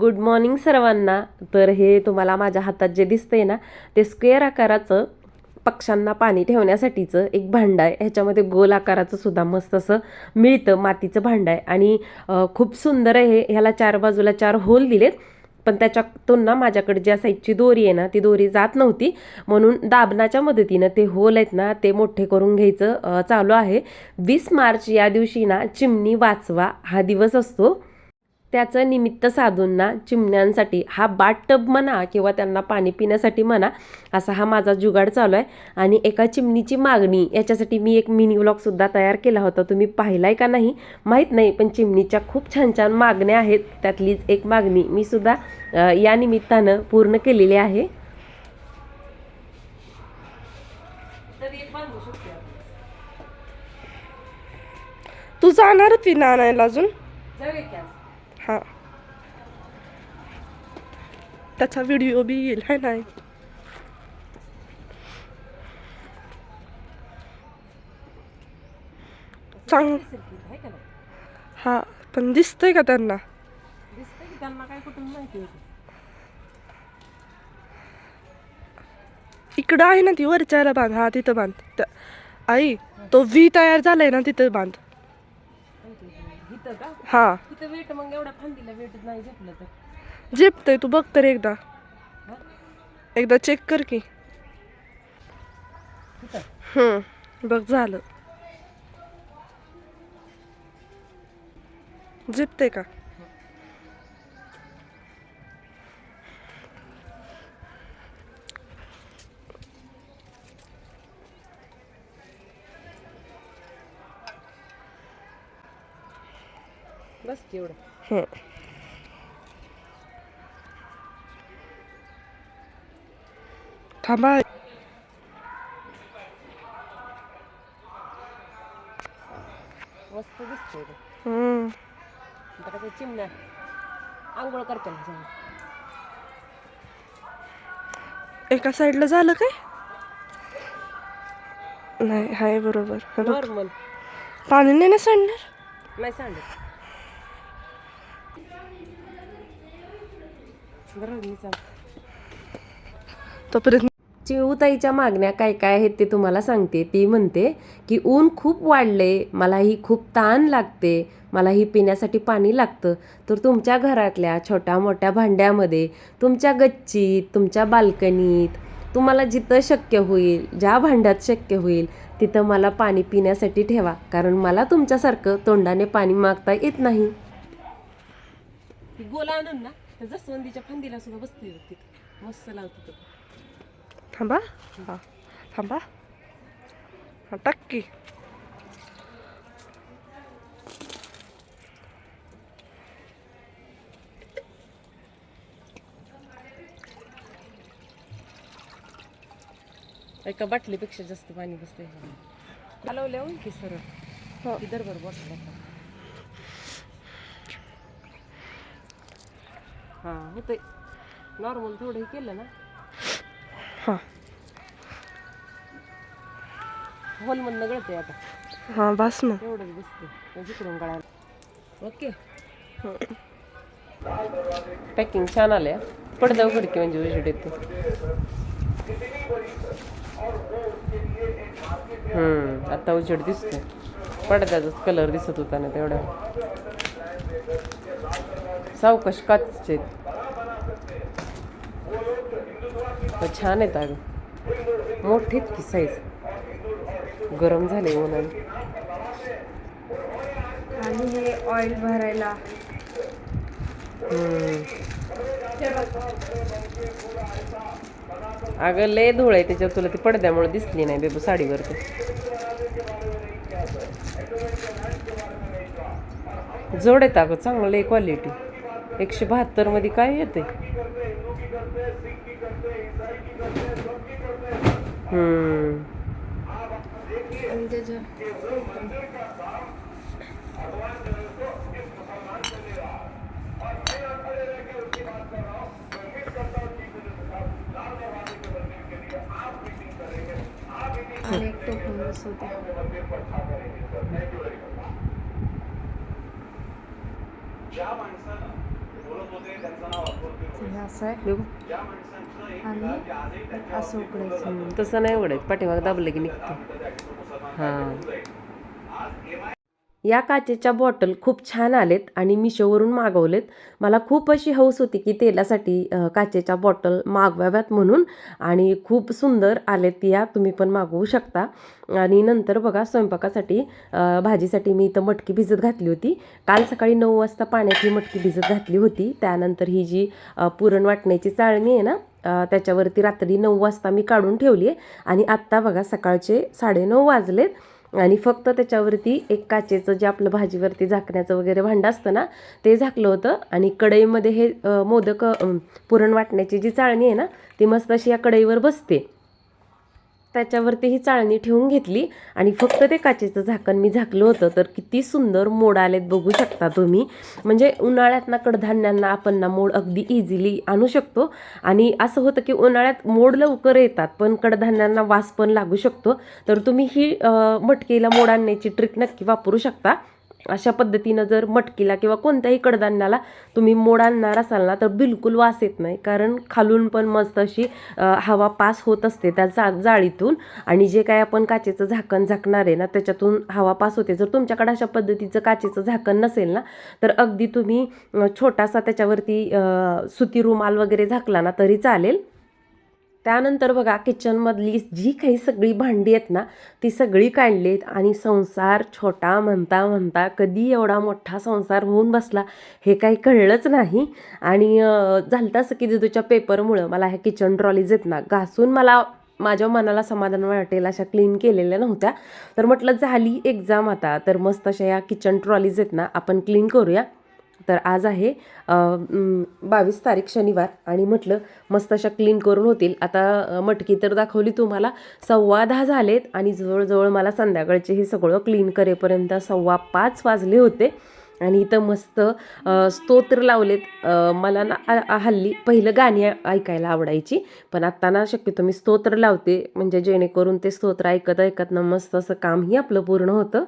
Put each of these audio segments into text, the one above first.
Good morning सर्वांना. तर हे तुम्हाला माझ्या हातात जे दिसतंय ना ते स्क्वेअर आकाराचं पक्ष्यांना पाणी ठेवण्यासाठीचं एक भांडं आहे. ह्याच्यामध्ये गोल आकाराचं सुद्धा मस्त असं मिळतं मातीचं भांडं आहे. आणि खूप सुंदर आहे हे. ह्याला चार बाजूला चार होल दिलेत. पण त्याच्यातून ना माझ्याकडे ज्या साईजची दोरी आहे ना ती दोरी जात नव्हती. म्हणून दाबनाच्या मदतीनं ते होल आहेत ना ते मोठे करून घ्यायचं चालू आहे. वीस मार्च या दिवशी ना चिमणी वाचवा हा दिवस असतो. त्याचं निमित्त साधून ना चिमण्यांसाठी हा बाट टब म्हणा किंवा त्यांना पाणी पिण्यासाठी म्हणा असा हा माझा जुगाड चालू आहे. आणि एका चिमणीची मागणी याच्यासाठी मी एक मिनी व्लॉगसुद्धा तयार केला होता. तुम्ही पाहिलाय का नाही? माहीत नाही पण चिमणीच्या खूप छान छान मागण्या आहेत. त्यातलीच एक मागणी मी सुद्धा या निमित्तानं पूर्ण केलेली आहे. तू जाणार होती ना आणायला अजून हा. त्याचा व्हिडिओ बी येईल है नाही चांग हा पण दिसतंय का त्यांना? इकडं आहे ना ती वरच्याला बांध. हा तिथं बांध. आई तो व्ही तयार झालाय ना तिथं बांध. इथं का? हा. तिथं वेट मग एवढ्या फांदीला वेट नाही झेपलं तर. झेपतंय तू बघ तर एकदा. एकदा चेक कर की. हम्म बघ झालं. झेपते का? बस हम्म. थांबा मस्त दिसतंय ते. हम्म. आता ते चिमण्या आंघोळ करते ना. एका साईडला झालं काय नाही हाय बरोबर पाणी नाही ना सांडणार नाही सांगत बरोबर मी सांग तोपर्यंत चिऊताईच्या मागण्या काय काय आहेत ते तुम्हाला सांगते. ती म्हणते की ऊन खूप वाढले मला ही खूप ताण लागते मला ही पिण्यासाठी पाणी लागतं. तर तुमच्या घरातल्या छोट्या मोठ्या भांड्यामध्ये तुमच्या गच्चीत तुमच्या बाल्कनीत तुम्हाला जिथं शक्य होईल ज्या भांड्यात शक्य होईल तिथं मला पाणी पिण्यासाठी ठेवा. कारण मला तुमच्यासारखं तोंडाने पाणी मागता येत नाही. गोला आणून ना जसवंदीच्या फांदीला सुद्धा बसते मस्त लावते थांबा. हा. थांबा. हा टाक की. एका बाटलीपेक्षा जास्त पाणी बसते हलवल्या की सरळ. हो. इधर बरोबर बॉटल हां होतंय नॉर्मल थोडं हे केलं ना. हा. होलमधनं गळते आता. हा बस ना एवढंच बसते जिकडून गळायला. ओके पॅकिंग छान आलं पडदा उघडकी म्हणजे उजेड येते. हम्म आता उजेड दिसतोय. पडद्याचाच कलर दिसत होता ना तेवढा. सावकाश काचचे छान आहेत अगं. मोठेत की साईज गरम झाले उन्हाने. आणि हे ऑइल भरायला. अगं लय धूळ आहे त्याच्यावर. तुला ती पडद्यामुळे दिसली नाही बेबू साडीवरती जोड आहेत अगं चांगलं आहे क्वालिटी एकशे बहात्तरमध्ये काय येते? ज्या माणसाला हे असं आहे. बघू आणि असं उकडायचं. तसं नाही उघडायचं. पाठीमाग दाबलं की निघते हां. या काचेच्या बॉटल खूप छान आलेत आणि मिशोवरून मागवलेत. मला खूप अशी हौस होती की तेलासाठी काचेच्या बॉटल मागवाव्यात म्हणून आणि खूप सुंदर आलेत या तुम्ही पण मागवू शकता. आणि नंतर बघा स्वयंपाकासाठी भाजीसाठी मी इथं मटकी भिजत घातली होती. काल सकाळी नऊ वाजता पाण्यात ही मटकी भिजत घातली होती. त्यानंतर ही जी पुरण वाटण्याची चाळणी आहे ना त्याच्यावरती रात्री नऊ वाजता मी काढून ठेवली आहे. आणि आत्ता बघा सकाळचे साडेनऊ वाजलेत. हो. आणि फक्त त्याच्यावरती एक काचेचं जे आपलं भाजीवरती झाकण्याचं वगैरे भांडं असतं ना ते झाकलं होतं. आणि कढईमध्ये हे मोदक पुरण वाटण्याची जी चाळणी आहे ना ती मस्त अशी या कढईवर बसते. त्याच्यावरती ही चाळणी ठेवून घेतली आणि फक्त ते काचेचं झाकण मी झाकलं होतं. तर किती सुंदर मोड आलेत बघू शकता तुम्ही. म्हणजे उन्हाळ्यात ना कडधान्यांना आपण ना मोड अगदी इझिली आणू शकतो. आणि असं होतं की उन्हाळ्यात मोड लवकर येतात पण कडधान्यांना वास पण लागू शकतो. तर तुम्ही ही मटकेला मटकीला मोड आणण्याची ट्रिक नक्की वापरू शकता. अशा पद्धतीनं जर मटकीला किंवा कोणत्याही कडधान्याला तुम्ही मोड आणणार असाल ना तर बिलकुल वास येत नाही. कारण खालून पण मस्त अशी हवा पास होत असते त्या जा जाळीतून. आणि जे काय आपण काचेचं झाकण झाकणार आहे ना त्याच्यातून हवा पास होते. जर तुमच्याकडे अशा पद्धतीचं काचेचं झाकण नसेल ना तर अगदी तुम्ही छोटासा त्याच्यावरती सुती रुमाल वगैरे झाकला ना तरी चालेल. त्यानंतर बघा किचनमधली जी काही सगळी भांडी आहेत ना ती सगळी काढलीत आणि संसार छोटा म्हणता म्हणता कधी एवढा मोठा संसार होऊन बसला हे काही कळलंच नाही. आणि झालं असं की दिदूच्या पेपरमुळं मला ह्या किचन ट्रॉलीज आहेत ना घासून मला माझ्या मनाला समाधान वाटेल अशा क्लीन केलेल्या नव्हत्या. तर म्हटलं झाली एक्झाम आता तर मस्त अशा या किचन ट्रॉलीज आहेत ना आपण क्लीन करूया. तर आज आहे बावीस तारीख शनिवार आणि म्हटलं मस्त अशा क्लीन करून होतील. आता मटकी तर दाखवली तुम्हाला. सव्वा दहा झालेत आणि जवळजवळ मला संध्याकाळचे हे सगळं क्लीन करेपर्यंत सव्वा पाच वाजले होते. आणि इथं मस्त स्तोत्र लावलेत. मला ना हल्ली पहिलं गाणी ऐकायला आवडायची. पण आत्ता ना शक्यतो मी स्तोत्र लावते. म्हणजे जेणेकरून ते स्तोत्र ऐकत ऐकत ना मस्त असं कामही आपलं पूर्ण होतं.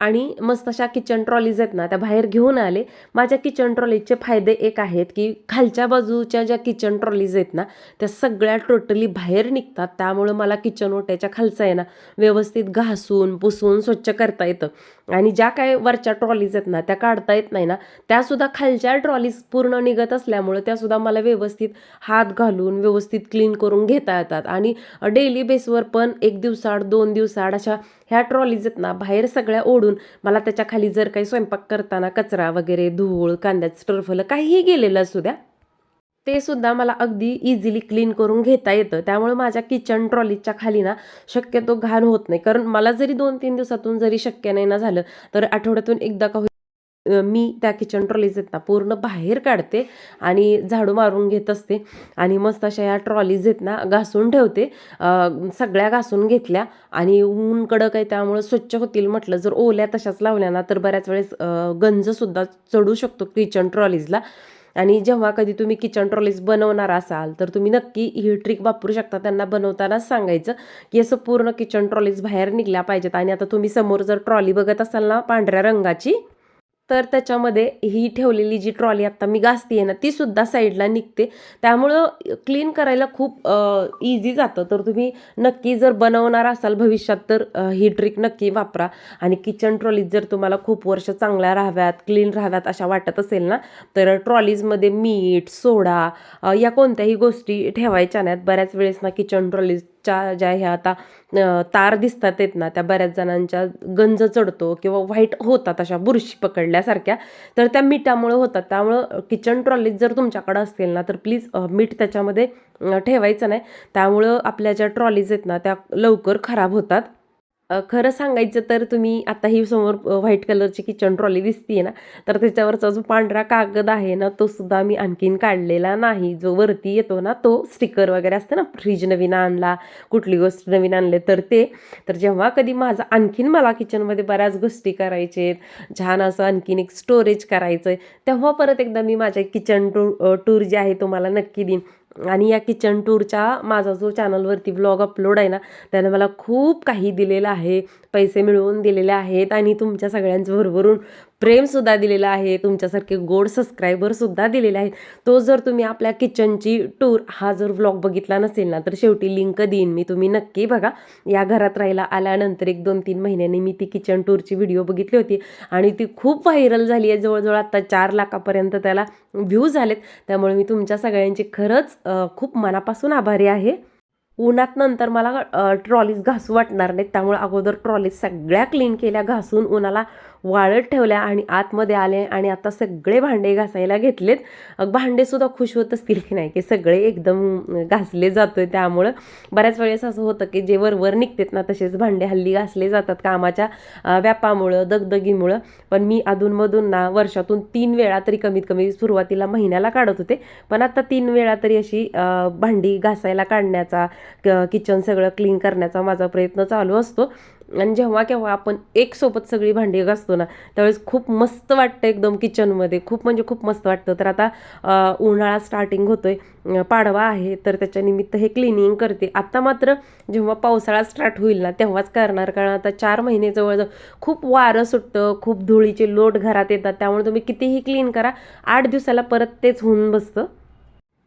आणि मस्त अशा किचन ट्रॉलीज आहेत ना त्या बाहेर घेऊन आले. माझ्या किचन ट्रॉलीचे फायदे एक आहेत की खालच्या बाजूच्या ज्या किचन ट्रॉलीज आहेत ना त्या सगळ्या टोटली बाहेर निघतात. त्यामुळं मला किचन ओट्याच्या खालचं आहे ना व्यवस्थित घासून पुसून स्वच्छ करता येतं. आणि ज्या काय वरच्या ट्रॉलीज आहेत ना त्या काढता येत नाही ना त्यासुद्धा खालच्या ट्रॉलीज पूर्ण निघत असल्यामुळं त्यासुद्धा मला व्यवस्थित हात घालून व्यवस्थित क्लीन करून घेता येतात. आणि डेली बेसवर पण एक दिवसाआड दोन दिवसाआड अशा ह्या ट्रॉलीज आहेत ना बाहेर सगळ्या ओढून मला त्याच्याखाली जर काही स्वयंपाक करताना कचरा वगैरे धूळ कांद्याचं टरफलं काहीही गेलेलं असू द्या ते सुद्धा मला अगदी इझिली क्लीन करून घेता येतं. त्यामुळे माझ्या किचन ट्रॉलीच्या खाली ना शक्यतो घाण होत नाही. कारण मला जरी दोन तीन दिवसातून जरी शक्य नाही ना झालं तर आठवड्यातून एकदा का मी त्या किचन ट्रॉलीज आहेत ना पूर्ण बाहेर काढते आणि झाडू मारून घेत असते. आणि मस्त अशा या ट्रॉलीज आहेत ना घासून ठेवते. सगळ्या घासून घेतल्या आणि ऊन कडक आहे त्यामुळे स्वच्छ होतील म्हटलं. जर ओल्या तशाच लावल्या ना तर बऱ्याच वेळेस गंजसुद्धा चढू शकतो किचन ट्रॉलीजला आणि जेव्हा कधी तुम्ही किचन ट्रॉलीज बनवणार असाल तर तुम्ही नक्की ही ट्रिक वापरू शकता. त्यांना बनवताना सांगायचं की असं पूर्ण किचन ट्रॉलीज बाहेर निघल्या पाहिजेत. आणि आता तुम्ही समोर जर ट्रॉली बघत असाल ना पांढऱ्या रंगाची तर त्याच्यामध्ये ही ठेवलेली जी ट्रॉली आत्ता मी घासते ना ती सुद्धा साईडला निघते. त्यामुळं क्लीन करायला खूप इझी जातं. तर तुम्ही नक्की जर बनवणार असाल भविष्यात तर ही ट्रिक नक्की वापरा. आणि किचन ट्रॉलीज जर तुम्हाला खूप वर्ष चांगल्या राहाव्यात क्लीन राहाव्यात अशा वाटत असेल ना तर ट्रॉलीजमध्ये मीठ सोडा या कोणत्याही गोष्टी ठेवायच्या नाहीत. बऱ्याच वेळेस ना किचन ट्रॉलीज च्या ज्या ह्या आता तार दिसतात आहेत ना त्या बऱ्याच जणांच्या गंज चढतो किंवा व्हाईट होतात अशा बुरशी पकडल्यासारख्या तर त्या मिठामुळं होतात. त्यामुळं किचन ट्रॉलीज जर तुमच्याकडं असतील ना तर प्लीज मीठ त्याच्यामध्ये ठेवायचं नाही. त्यामुळं आपल्या ज्या ट्रॉलीज आहेत ना त्या लवकर खराब होतात. खरं सांगायचं तर तुम्ही आता ही समोर व्हाईट कलरची किचन ट्रॉली दिसतीये ना तर त्याच्यावरचा जो पांढरा कागद आहे ना तो सुद्धा मी आणखीन काढलेला नाही. जो वरती येतो ना तो स्टिकर वगैरे असतं ना फ्रीज नवीन आणला कुठली गोष्ट नवीन आणले तर ते. तर जेव्हा कधी माझा आणखीन मला किचनमध्ये बऱ्याच गोष्टी करायच्या आहेत छान असं आणखीन एक स्टोरेज करायचं आहे तेव्हा परत एकदा मी माझ्या किचन टूर टूर जे आहे तो मला नक्की देईन. आणि या किचन टूरच्या माझा जो चॅनलवरती ब्लॉग अपलोड आहे ना त्यानं मला खूप काही दिलेलं आहे. पैसे मिळवून दिलेले आहेत आणि तुमच्या सगळ्यांचं भरभरून प्रेमसुद्धा दिलेलं आहे तुमच्यासारखे गोड सबस्क्रायबरसुद्धा दिलेले आहेत. तो जर तुम्ही आपल्या किचनची टूर हा जर व्लॉग बघितला नसेल ना तर शेवटी लिंक देईन मी. तुम्ही नक्की बघा. या घरात राहायला आल्यानंतर एक दोन तीन महिन्यांनी मी ती किचन टूरची व्हिडिओ बघितली होती. आणि ती खूप व्हायरल झाली आहे. जवळजवळ आत्ता चार लाखापर्यंत त्याला व्ह्यूज झालेत. त्यामुळे मी तुमच्या सगळ्यांची खरंच खूप मनापासून आभारी आहे. उन्हात नंतर मला ट्रॉलीज घासू वाटणार नाहीत. त्यामुळे अगोदर ट्रॉलीज सगळ्या क्लीन केल्या. घासून उन्हाला वाळत ठेवल्या आणि आतमध्ये आले आणि आता सगळे भांडे घासायला घेतलेत. भांडेसुद्धा खुश होत असतील की नाही? की सगळे एकदम घासले जातो आहे त्यामुळं. बऱ्याच वेळेस असं होतं की जे वरवर निघतात ना तसेच भांडे हल्ली घासले जातात कामाच्या व्यापामुळं दगदगीमुळं. पण मी अधूनमधून ना वर्षातून तीन वेळा तरी कमीत कमी सुरुवातीला महिन्याला काढत होते. पण आता तीन वेळा तरी अशी भांडी घासायला काढण्याचा क किचन सगळं क्लीन करण्याचा माझा प्रयत्न चालू असतो. आणि जेव्हा केव्हा आपण एकसोबत सगळी भांडी घासतो ना त्यावेळेस खूप मस्त वाटतं एकदम किचनमध्ये. खूप म्हणजे खूप मस्त वाटतं. तर आता उन्हाळा स्टार्टिंग होतोय. आहे पाडवा आहे तर त्याच्यानिमित्त हे क्लिनिंग करते. आता मात्र जेव्हा पावसाळा स्टार्ट होईल ना तेव्हाच करणार. कारण आता चार महिने जवळजवळ खूप वारं सुटतं खूप धुळीचे लोट घरात येतात. त्यामुळे तुम्ही कितीही क्लीन करा आठ दिवसाला परत तेच होऊन बसतं.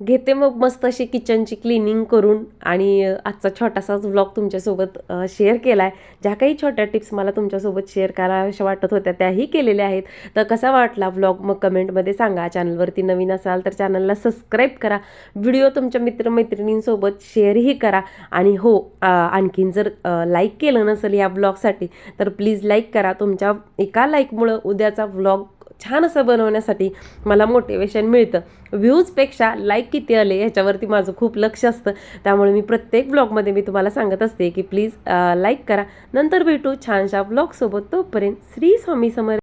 घेते मग मस्त अशी किचनची क्लिनिंग करून. आणि आजचा छोटासाच व्लॉग तुमच्यासोबत शेअर केला आहे ज्या काही छोट्या टिप्स मला तुमच्यासोबत शेअर कराव्याशा वाटत होत्या त्याही केलेल्या आहेत. तर कसा वाटला व्लॉग मग कमेंटमध्ये सांगा. चॅनलवरती नवीन असाल तर चॅनलला सबस्क्राईब करा. व्हिडिओ तुमच्या मित्रमैत्रिणींसोबत शेअरही करा. आणि हो आणखीन जर लाईक केलं नसेल या व्लॉगसाठी तर प्लीज लाईक करा. तुमच्या एका लाईकमुळं उद्याचा व्लॉग छान असं बनवण्यासाठी मला मोटिवेशन मिळतं. व्ह्यूजपेक्षा लाईक किती आले ह्याच्यावरती माझं खूप लक्ष असतं. त्यामुळे मी प्रत्येक ब्लॉगमध्ये मी तुम्हाला सांगत असते की प्लीज लाईक करा. नंतर भेटू छानशा ब्लॉगसोबत तोपर्यंत श्री स्वामी समर